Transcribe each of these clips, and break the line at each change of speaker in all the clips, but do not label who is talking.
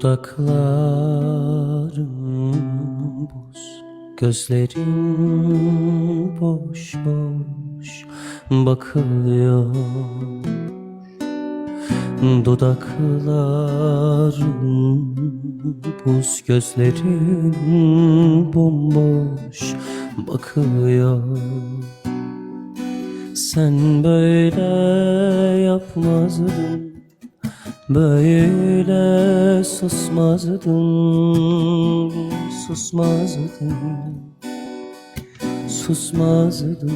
Dudaklarım buz, gözlerim boş boş bakıyor. Dudaklarım buz, gözlerim bomboş bakıyor. Sen böyle yapmazdın Böyle susmazdın Susmazdın Susmazdın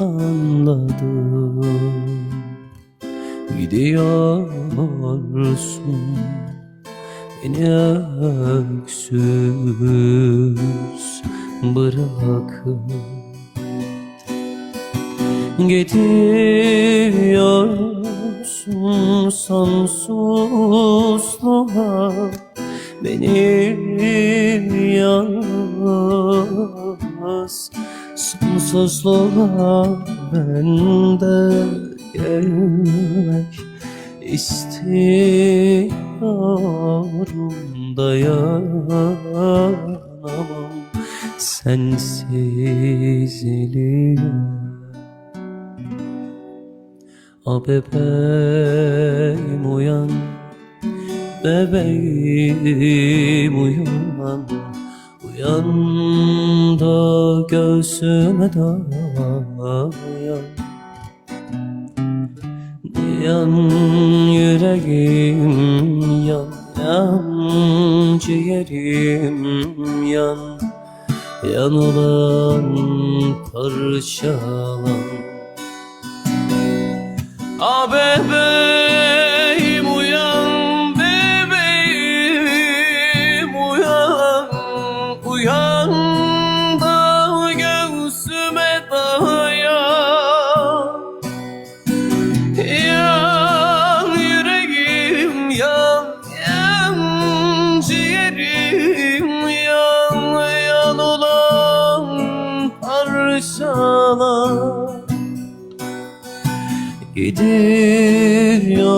Anladım. Gidiyorsun Beni öksüz Bırakıp. Gidiyorsun sonsuzluğa Beni yalnız. Sonsuzluğa ben de gelmek istiyorum Dayanamam sensizliğe A bebeğim uyan Bebeğim uyan. Uyan da göğsüme dayan Yan yüreğim yan Yan ciğerim yan. Yan olan parçalan A Gidiyorsun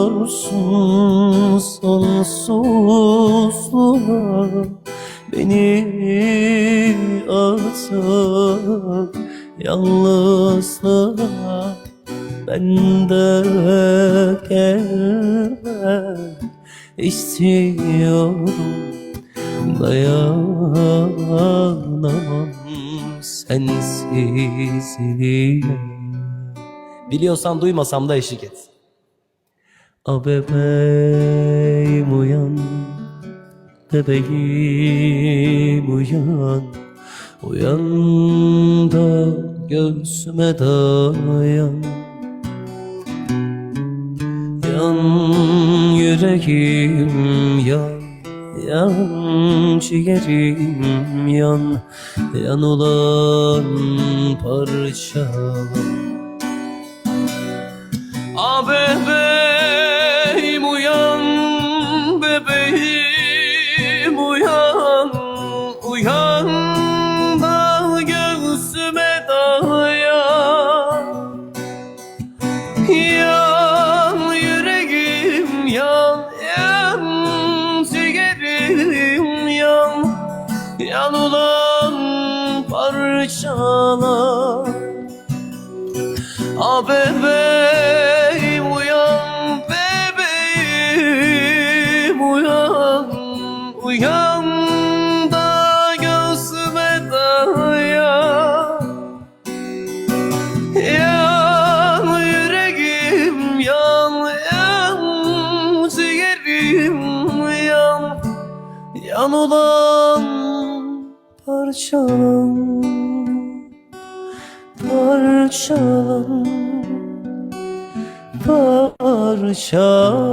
sonsuzluğa. Beni atıp yalnızlığa. Ben de gelmek istiyorum. Dayanamam sensizliğe
Biliyorsan duymasam da eşlik et.
A bebeğim uyan Bebeğim uyan. Uyan da göğsüme dayan. Yan yüreğim yan Yan ciğerim yan. Yan olan parçalar
A bebeğim uyan, bebeğim uyan, uyan da göğsüme dayan. Yan yüreğim yan, yan ciğerim yan, yan ulan parçalar. A bebeğim yan olan parçalan parçalan parçalan